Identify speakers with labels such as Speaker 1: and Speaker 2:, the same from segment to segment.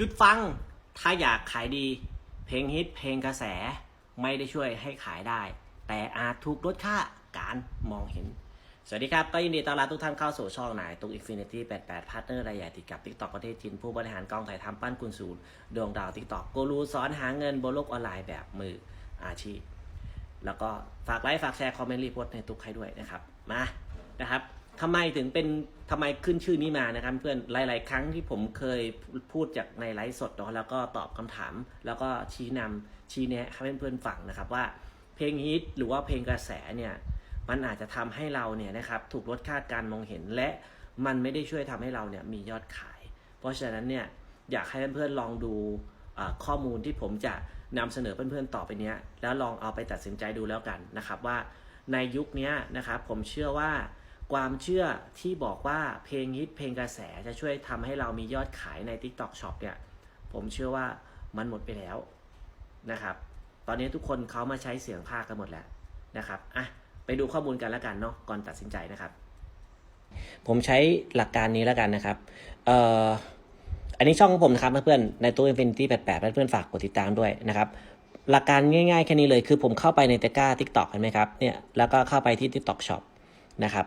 Speaker 1: หยุดฟัง ถ้าอยากขายดี เพลงฮิตเพลงกระแส ไม่ได้ช่วยให้ขายได้ แต่อาจถูกลดค่าการมองเห็น สวัสดีครับ ก็ยินดีต้อนรับทุกท่านเข้าสู่ช่องนายตุ๊ก Infinity 88 Partner รายใหญ่ติดกับ TikTok ประเทศจีนผู้บริหารกองถ่ายทำปั้นกุนซูลดวงดาว TikTok กูรูสอนหาเงินบนโลกออนไลน์แบบมืออาชีพ แล้วก็ฝากไลค์ฝากแชร์คอมเมนต์รีโพสต์ในตุ๊กให้ด้วยนะครับมานะครับทำไมถึงเป็น ทำไมขึ้นชื่อนี้มานะครับ เพื่อนหลาย ๆ ครั้งที่ผมเคยพูดจากในไลฟ์สดเนาะแล้วก็ตอบคำถาม แล้วก็ชี้นำชี้แนะให้เพื่อนๆฟังนะครับว่าเพลงฮิตหรือว่าเพลงกระแสเนี่ยมันอาจจะทำให้เราเนี่ยนะครับถูกลดค่าการมองเห็นและมันไม่ได้ช่วยทำให้เราเนี่ยมียอดขาย เพราะฉะนั้นเนี่ยอยากให้เพื่อนๆลองดูอ่าข้อมูลที่ผมจะนำเสนอเพื่อนๆต่อไปเนี้ยแล้วลองเอาไปตัดสินใจดูแล้วกันนะครับว่าในยุคนี้นะครับผมเชื่อว่า ความเชื่อที่บอกว่าเพลงฮิตเพลงกระแสจะช่วยทำให้เรามียอดขายใน TikTok Shop เนี่ย ผมเชื่อว่ามันหมดไปแล้วนะครับ ตอนนี้ทุกคนเขามาใช้เสียงภาคกันหมดแล้วนะครับอะไปดูข้อมูลกันแล้วกันเนาะก่อนตัดสินใจนะครับ ผมใช้หลักการนี้แล้วกันนะครับเอ่ออันนี้ช่องของผมนะครับเพื่อนๆในตัว Infinity 88เพื่อนๆฝากกดติดตามด้วยนะครับหลักการง่ายๆแค่นี้เลยคือผมเข้าไปในตะกร้า TikTok เห็นไหมครับเนี่ยแล้วก็เข้าไปที่ TikTok Shop นะครับ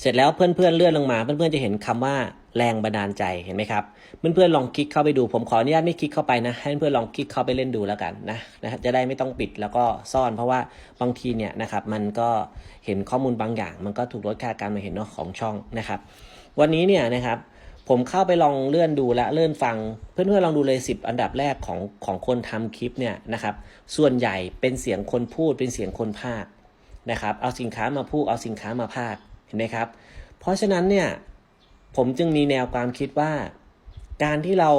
Speaker 1: เสร็จแล้วเพื่อนๆเลื่อนลงมา เพื่อนๆจะเห็นคำว่าแรงบันดาลใจเห็นไหมครับ เพื่อนๆลองคลิกเข้าไปดู ผมขออนุญาตไม่คลิกเข้าไปนะ ให้เพื่อนลองคลิกเข้าไปเล่นดูแล้วกันนะนะจะได้ไม่ต้องปิดแล้วก็ซ่อน เพราะว่าบางทีเนี่ยนะครับมันก็เห็นข้อมูลบางอย่าง มันก็ถูกลดค่าการมาเห็นเนาะของช่องนะครับ วันนี้เนี่ยนะครับผมเข้าไปลองเลื่อนดูและเลื่อนฟัง เพื่อนๆลองดูเลย 10 อันดับแรกของของคนทำคลิปเนี่ยนะครับ ส่วนใหญ่เป็นเสียงคนพูดเป็นเสียงคนภาคนะครับ เอาสินค้ามาพูดเอาสินค้ามาภาค เห็นไหมครับ เพราะฉะนั้นเนี่ยผมจึงมีแนวความคิดว่า การที่เรา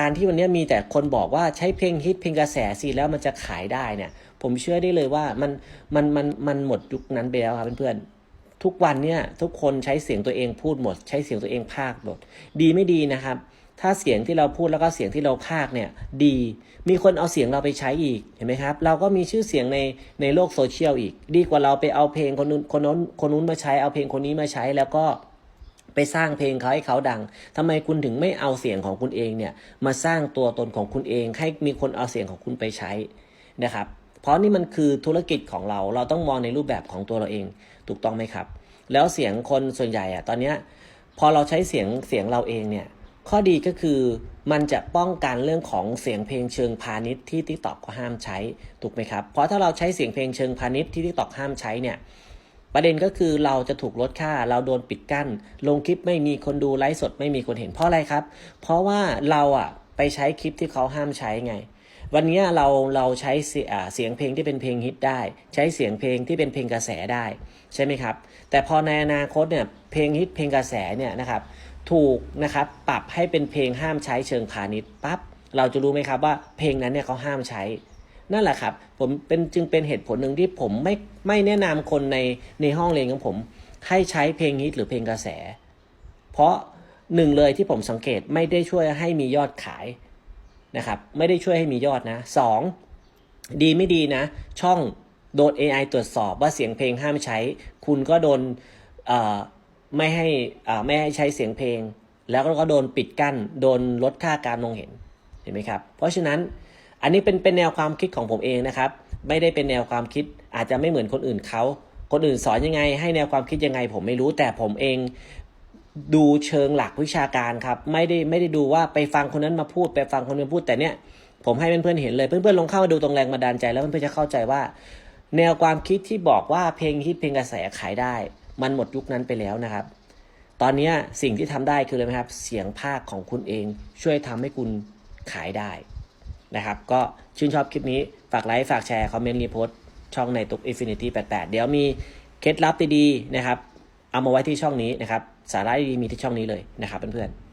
Speaker 1: การที่วันนี้มีแต่คนบอกว่าใช้เพลงฮิตเพลงกระแสสิแล้วมันจะขายได้เนี่ย ผมเชื่อได้เลยว่ามันมันมันมันหมดยุคนั้นไปแล้วครับเพื่อนๆทุกวันเนี่ยทุกคนใช้เสียงตัวเองพูดหมด ใช้เสียงตัวเองพากย์หมด ดีไม่ดีนะครับ ถ้าเสียงที่เราพูดแล้วก็เสียงที่เราพากเนี่ยดี มีคนเอาเสียงเราไปใช้อีกเห็นไหมครับ เราก็มีชื่อเสียงในในโลกโซเชียลอีก ดีกว่าเราไปเอาเพลงคนนู้นคนนู้นคนนู้นมาใช้เอาเพลงคนนี้มาใช้แล้วก็ไปสร้างเพลงเขาให้เขาดังทำไมคุณถึงไม่เอาเสียงของคุณเองเนี่ยมาสร้างตัวตนของคุณเอง ให้มีคนเอาเสียงของคุณไปใช้นะครับ เพราะนี่มันคือธุรกิจของเรา เราต้องมองในรูปแบบของตัวเราเอง ถูกต้องไหมครับ แล้วเสียงคนส่วนใหญ่อะตอนเนี้ยพอเราใช้เสียงเสียงเราเองเนี่ย ข้อดีก็คือมันจะป้องกันเรื่องของเสียงเพลงเชิงพาณิชย์ที่ TikTok ก็ห้ามใช้ถูกไหมครับ เพราะถ้าเราใช้เสียงเพลงเชิงพาณิชย์ที่ TikTok ห้ามใช้เนี่ยประเด็นก็คือเราจะถูกลดค่าเราโดนปิดกั้น ลงคลิปไม่มีคนดูไลฟ์สดไม่มีคนเห็นเพราะอะไรครับ เพราะว่าเราอะไปใช้คลิปที่เขาห้ามใช้ไง วันนี้เราเราใช้เสียอ่าเสียงเพลงที่เป็นเพลงฮิตได้ ใช้เสียงเพลงที่เป็นเพลงกระแสได้ใช่ไหมครับ แต่พอในอนาคตเนี่ยเพลงฮิตเพลงกระแสเนี่ยนะครับ ถูกนะครับปรับให้เป็นเพลงห้ามใช้เชิงพาณิชย์ปั๊บเราจะรู้ไหมครับว่าเพลงนั้นเนี่ยเขาห้ามใช้ นั่นแหละครับ ผมเป็นจึงเป็นเหตุผลหนึ่งที่ผมไม่ไม่แนะนำคนในในห้องเรียนของผม ให้ใช้เพลงฮิตหรือเพลงกระแส เพราะหนึ่งเลยที่ผมสังเกตไม่ได้ช่วยให้มียอดขายนะครับไม่ได้ช่วยให้มียอดนะสองดีไม่ดีนะ ช่องโดน AI ตรวจสอบว่าเสียงเพลงห้ามใช้ คุณก็โดนเอ่อ ไม่ให้อ่าไม่ให้ใช้เสียงเพลง แล้วก็โดนปิดกั้น โดนลดค่าการมองเห็นเห็นไหมครับ เพราะฉะนั้นอันนี้เป็นเป็นแนวความคิดของผมเองนะครับ ไม่ได้เป็นแนวความคิดอาจจะไม่เหมือนคนอื่นเขาคนอื่นสอนยังไง ให้แนวความคิดยังไง ผมไม่รู้แต่ผมเองดูเชิงหลักวิชาการครับไม่ได้ไม่ได้ดูว่าไปฟังคนนั้นมาพูดไปฟังคนนี้พูดแต่เนี้ยผมให้เพื่อนๆเห็นเลยเพื่อนๆลองเข้ามาดูตรงแรงบันดาลใจแล้วเพื่อนๆจะเข้าใจว่า แนวความคิดที่บอกว่าเพลงฮิตเพลงกระแสขายได้ มันหมดยุคนั้นไปแล้วนะครับ ตอนนี้สิ่งที่ทำได้คืออะไรไหมครับ เสียงภาคของคุณเองช่วยทำให้คุณขายได้นะครับ ก็ชื่นชอบคลิปนี้ ฝากไลค์ ฝากแชร์ คอมเมนต์ รีโพสต์ช่องในตุก Infinity 88 เดี๋ยวมีเคล็ดลับดีๆนะครับ เอามาไว้ที่ช่องนี้นะครับ สาระดีๆมีที่ช่องนี้เลยนะครับเพื่อนๆ